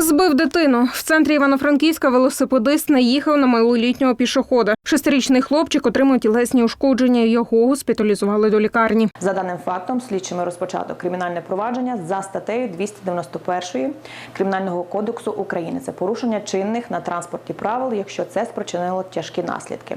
Збив дитину. В центрі Івано-Франківська велосипедист наїхав на малолітнього пішохода. Шестирічний хлопчик отримав тілесні ушкодження. Його госпіталізували до лікарні. За даним фактом, слідчими розпочато кримінальне провадження за статтею 291 Кримінального кодексу України. Це порушення чинних на транспорті правил, якщо це спричинило тяжкі наслідки.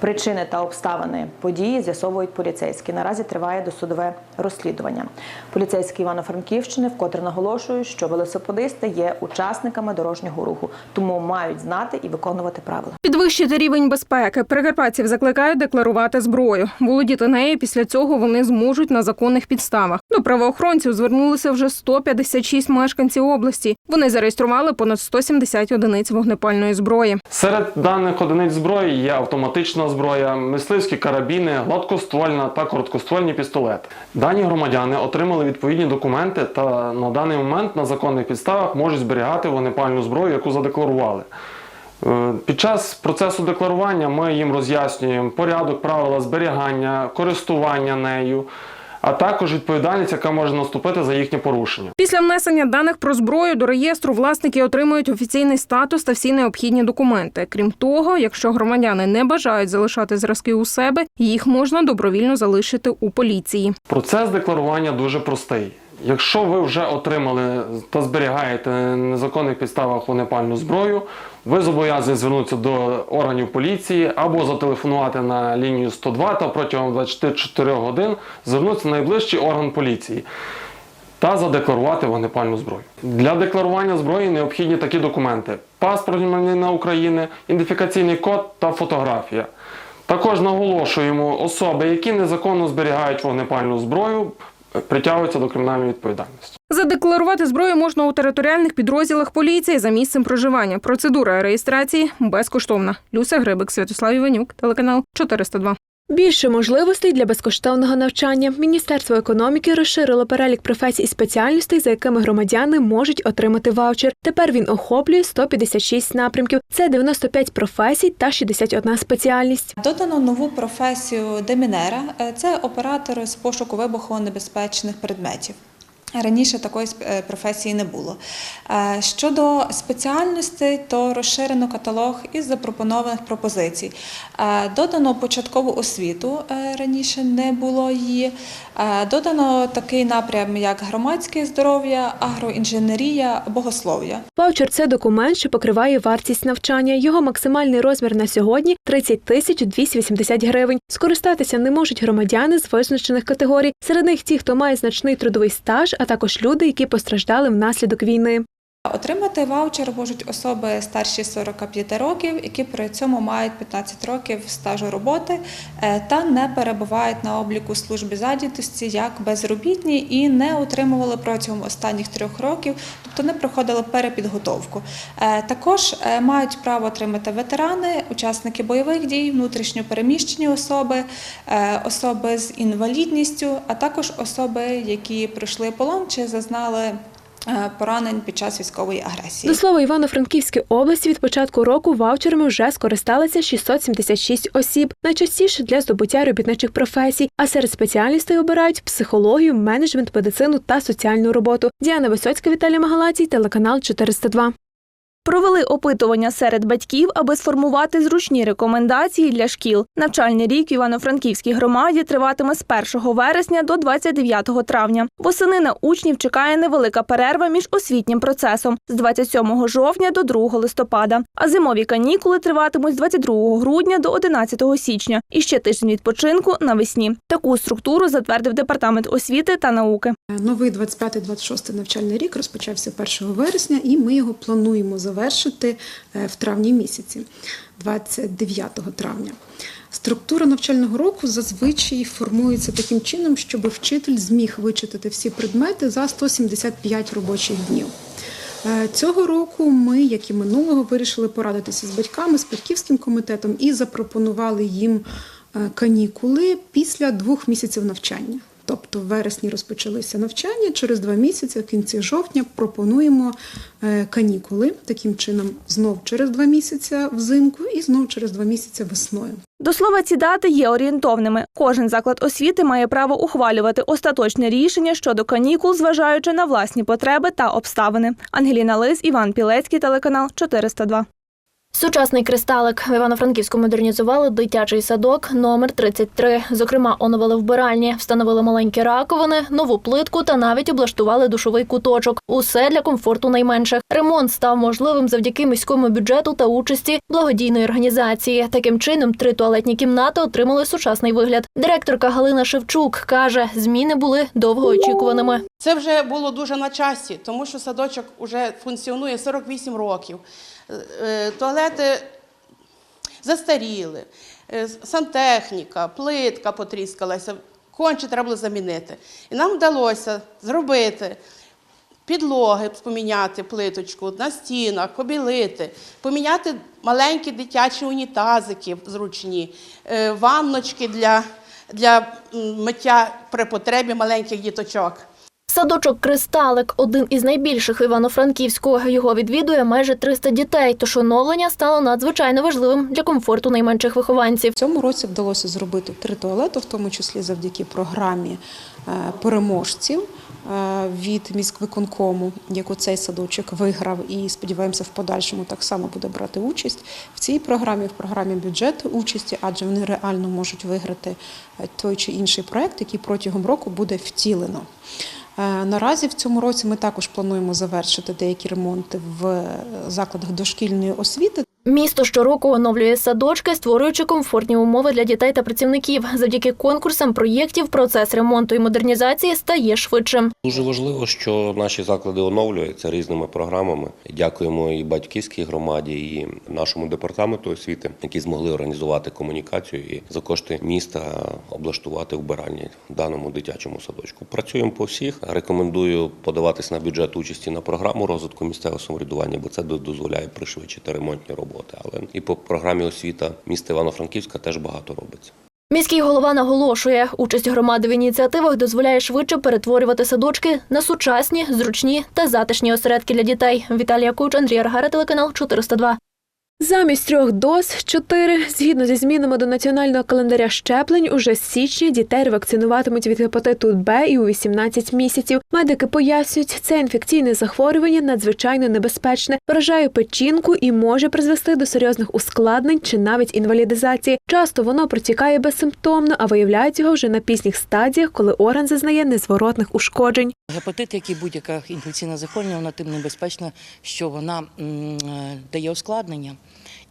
Причини та обставини події з'ясовують поліцейські. Наразі триває досудове розслідування. Поліцейські Івано-Франківщини вкотре наголошують, що велосипедисти є учасниками дорожнього руху, тому мають знати і виконувати правила. Підвищити рівень безпеки. Прикарпатців закликають декларувати зброю. Володіти нею після цього вони зможуть на законних підставах. До правоохоронців звернулися вже 156 мешканців області. Вони зареєстрували понад 170 одиниць вогнепальної зброї. Серед даних одиниць зброї є автоматична зброя, мисливські карабіни, гладкоствольна та короткоствольні пістолети. Дані громадяни отримали відповідні документи та на даний момент на законних підставах можуть зберігати вогнепальну зброю, яку задекларували. Е, Під час процесу декларування ми їм роз'яснюємо порядок, правила зберігання, користування нею, а також відповідальність, яка може наступити за їхнє порушення. Після внесення даних про зброю до реєстру власники отримують офіційний статус та всі необхідні документи. Крім того, якщо громадяни не бажають залишати зразки у себе, їх можна добровільно залишити у поліції. Процес декларування дуже простий. Якщо ви вже отримали та зберігаєте на незаконних підставах вогнепальну зброю, ви зобов'язані звернутися до органів поліції або зателефонувати на лінію 102 та протягом 24 годин звернутися на найближчий орган поліції та задекларувати вогнепальну зброю. Для декларування зброї необхідні такі документи: паспорт громадянина України, ідентифікаційний код та фотографія. Також наголошуємо, особи, які незаконно зберігають вогнепальну зброю, притягуються до кримінальної відповідальності. Задекларувати зброю можна у територіальних підрозділах поліції за місцем проживання. Процедура реєстрації безкоштовна. Люся Грибик, Святослав Іванюк, телеканал 402. Більше можливостей для безкоштовного навчання. Міністерство економіки розширило перелік професій і спеціальностей, за якими громадяни можуть отримати ваучер. Тепер він охоплює 156 напрямків. Це 95 професій та 61 спеціальність. Додано нову професію демінера. Е, Це оператор з пошуку вибухонебезпечних предметів. Раніше такої е, професії не було. Е, Щодо спеціальностей, то розширено каталог із запропонованих пропозицій. Е, Додано початкову освіту, раніше не було її. Додано такий напрям, як громадське здоров'я, агроінженерія, богослов'я. Ваучер це документ, що покриває вартість навчання. Його максимальний розмір на сьогодні 30 тисяч 280 гривень. Скористатися не можуть громадяни з визначених категорій. Серед них ті, хто має значний трудовий стаж, а також люди, які постраждали внаслідок війни. Отримати ваучер можуть особи старші 45 років, які при цьому мають 15 років стажу роботи е, та не перебувають на обліку служби зайнятості як безробітні і не отримували протягом останніх трьох років, тобто не проходили перепідготовку. Е, Також е, мають право отримати ветерани, учасники бойових дій, внутрішньо переміщені особи, особи з інвалідністю, а також особи, які пройшли полон чи зазнали поранень під час військової агресії. До слова, Івано-Франківській області від початку року ваучерами вже скористалися 676 осіб, найчастіше для здобуття робітничих професій. А серед спеціальностей обирають психологію, менеджмент, медицину та соціальну роботу. Діана Висоцька, Віталій Магалацій, телеканал 402. Провели опитування серед батьків, аби сформувати зручні рекомендації для шкіл. Навчальний рік в Івано-Франківській громаді триватиме з 1 вересня до 29 травня. Восени на учнів чекає невелика перерва між освітнім процесом з 27 жовтня до 2 листопада. А зимові канікули триватимуть з 22 грудня до 11 січня. І ще тиждень відпочинку навесні. Таку структуру затвердив департамент освіти та науки. Новий 25-26 навчальний рік розпочався 1 вересня, і ми його плануємо завершити е, в травні місяці, 29 травня. Структура навчального року зазвичай формується таким чином, щоб вчитель зміг вичитати всі предмети за 175 робочих днів. Е, Цього року ми, як і минулого, вирішили порадитися з батьками, з батьківським комітетом і запропонували їм е, канікули після двох місяців навчання. Тобто в вересні розпочалися навчання, через два місяці, в кінці жовтня, пропонуємо е, канікули. Таким чином, знов через два місяці взимку і знов через два місяці весною. До слова, ці дати є орієнтовними. Кожен заклад освіти має право ухвалювати остаточне рішення щодо канікул, зважаючи на власні потреби та обставини. Ангеліна Лис, Іван Пілецький, телеканал 402. Сучасний кристалик в Івано-Франківську модернізували дитячий садок номер 33. Зокрема, оновили вбиральні, встановили маленькі раковини, нову плитку та навіть облаштували душовий куточок. Усе для комфорту найменших. Ремонт став можливим завдяки міському бюджету та участі благодійної організації. Таким чином, три туалетні кімнати отримали сучасний вигляд. Директорка Галина Шевчук каже, зміни були довгоочікуваними. Це вже було дуже на часі, тому що садочок вже функціонує 48 років. Е, Туалети застаріли, е, сантехніка, плитка потріскалася, конче треба було замінити. І нам вдалося зробити підлоги, поміняти плиточку на стінах, побілити, поміняти маленькі дитячі унітазики зручні, е, ванночки для, для миття при потребі маленьких діточок. Садочок Кристалик один із найбільших Івано-Франківську. Його відвідує майже 300 дітей. Тож оновлення стало надзвичайно важливим для комфорту найменших вихованців. Цьому році вдалося зробити три туалети, в тому числі завдяки програмі е, переможців е, від міськвиконкому, яку цей садочок виграв, і сподіваємося, в подальшому так само буде брати участь в цій програмі, в програмі бюджету участі, адже вони реально можуть виграти е, той чи інший проект, який протягом року буде втілено. Е, Наразі в цьому році ми також плануємо завершити деякі ремонти в е, закладах дошкільної освіти. Місто щороку оновлює садочки, створюючи комфортні умови для дітей та працівників. Завдяки конкурсам проєктів процес ремонту і модернізації стає швидшим. Дуже важливо, що наші заклади оновлюються різними програмами. Дякуємо і батьківській громаді, і нашому департаменту освіти, які змогли організувати комунікацію і за кошти міста облаштувати вбиральні в даному дитячому садочку. Працюємо по всіх. Рекомендую подаватись на бюджет участі на програму розвитку місцевого самоврядування, бо це дозволяє пришвидшити ремонтні роботи. Але і по програмі освіта міста Івано-Франківська теж багато робиться. Міський голова наголошує, участь громади в ініціативах дозволяє швидше перетворювати садочки на сучасні, зручні та затишні осередки для дітей. Віталія Куч, Андрій Аргара, телеканал 402. Замість трьох доз чотири, згідно зі змінами до національного календаря щеплень, уже з січня дітей ревакцинуватимуть від гепатиту Б і у 18 місяців. Медики пояснюють, це інфекційне захворювання надзвичайно небезпечне, вражає печінку і може призвести до серйозних ускладнень чи навіть інвалідизації. Часто воно протікає безсимптомно, а виявляють його вже на пізніх стадіях, коли орган зазнає незворотних ушкоджень. Гепатит, як і будь-яка інфекційна захворювання, вона тим небезпечна, що вона е, дає ускладнення.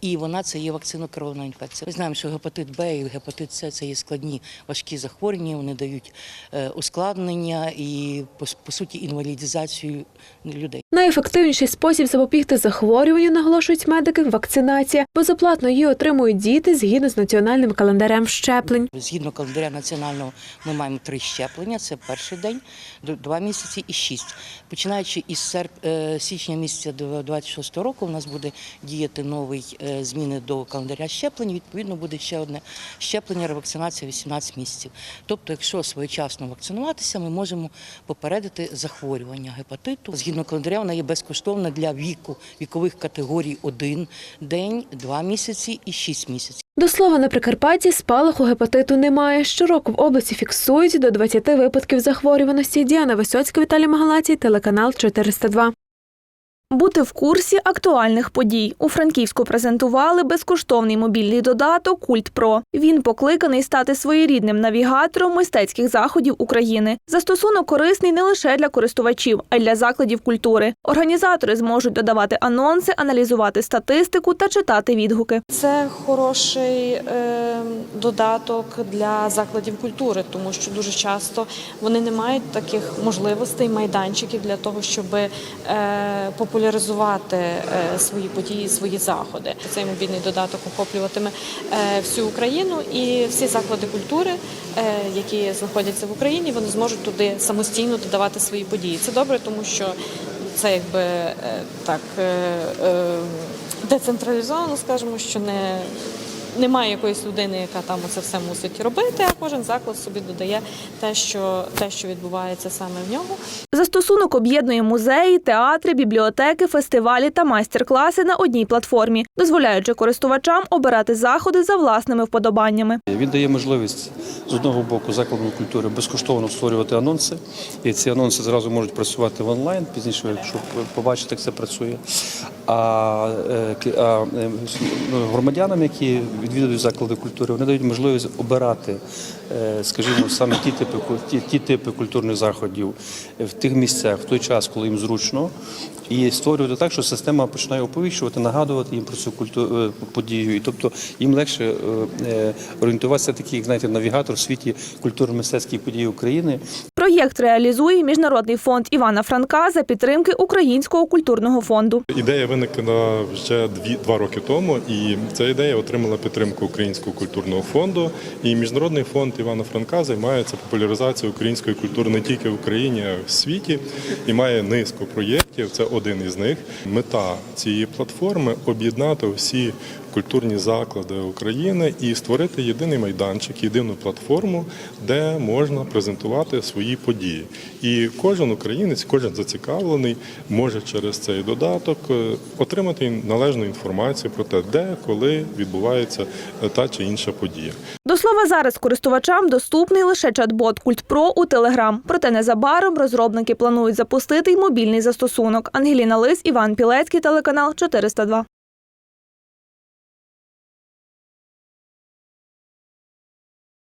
І вона це є вакцинокерована інфекція. Ми знаємо, що гепатит Б і гепатит С це є складні важкі захворювання. Вони дають е, ускладнення і по, суті інвалідизацію людей. Найефективніший спосіб запобігти захворюванню, наголошують медики, вакцинація. Безоплатно її отримують діти згідно з національним календарем щеплень. Згідно календаря національного, ми маємо три щеплення. Це перший день, два місяці і шість. Починаючи із серп... е, січня місяця до 26 року, у нас буде діяти новий е, зміни до календаря щеплень. Відповідно, буде ще одне щеплення, ревакцинація 18 місяців. Тобто, якщо своєчасно вакцинуватися, ми можемо попередити захворювання гепатиту. Згідно календаря, вона є безкоштовна для віку вікових категорій 1 день, 2 місяці і 6 місяців. До слова, на Прикарпатті спалаху гепатиту немає. Щороку в області фіксують до 20 випадків захворюваності. Діана Висоцька, Віталій Магалацій, телеканал 402. Бути в курсі актуальних подій. У Франківську презентували безкоштовний мобільний додаток Культ Про. Він покликаний стати своєрідним навігатором мистецьких заходів України. Застосунок корисний не лише для користувачів, а й для закладів культури. Організатори зможуть додавати анонси, аналізувати статистику та читати відгуки. Це хороший е, додаток для закладів культури, тому що дуже часто вони не мають таких можливостей, майданчиків для того, щоб е, популяризувати е, свої події, свої заходи. Цей мобільний додаток охоплюватиме е, всю Україну і всі заклади культури, е, які знаходяться в Україні, вони зможуть туди самостійно додавати свої події. Це добре, тому що це якби так децентралізовано, скажімо, що не немає якоїсь людини, яка там це все мусить робити, а кожен заклад собі додає те, що те, що відбувається саме в ньому. Застосунок об'єднує музеї, театри, бібліотеки, фестивалі та майстер-класи на одній платформі, дозволяючи користувачам обирати заходи за власними вподобаннями. Він дає можливість з одного боку закладам культури безкоштовно створювати анонси, і ці анонси зразу можуть працювати в онлайн, пізніше, щоб побачити, як це працює. А, е, а е, ну, громадянам, які відвідують заклади культури, вони дають можливість обирати, е, скажімо, саме ті типи ті, ті типи культурних заходів в тих місцях в той час, коли їм зручно, і створювати так, що система починає оповіщувати, нагадувати їм про цю культу, е, подію. І тобто їм легше е, е, орієнтуватися такий, знаєте, навігатор в світі культурно-мистецьких подій України. Проєкт реалізує Міжнародний фонд Івана Франка за підтримки Українського культурного фонду. Ідея виникла вже дві два роки тому, і ця ідея отримала підтримку Українського культурного фонду. І міжнародний фонд Івана Франка займається популяризацією української культури не тільки в Україні, а й в світі, і має низку проєктів. Це один із них. Мета цієї платформи об'єднати всі культурні заклади України і створити єдиний майданчик, єдину платформу, де можна презентувати свої події. І кожен українець, кожен зацікавлений може через цей додаток е, отримати належну інформацію про те, де, коли відбувається е, та чи інша подія. До слова, зараз користувачам доступний лише чат-бот Культ Про у Телеграм. Проте незабаром розробники планують запустити й мобільний застосунок. Ангеліна Лис, Іван Пілецький, телеканал 402.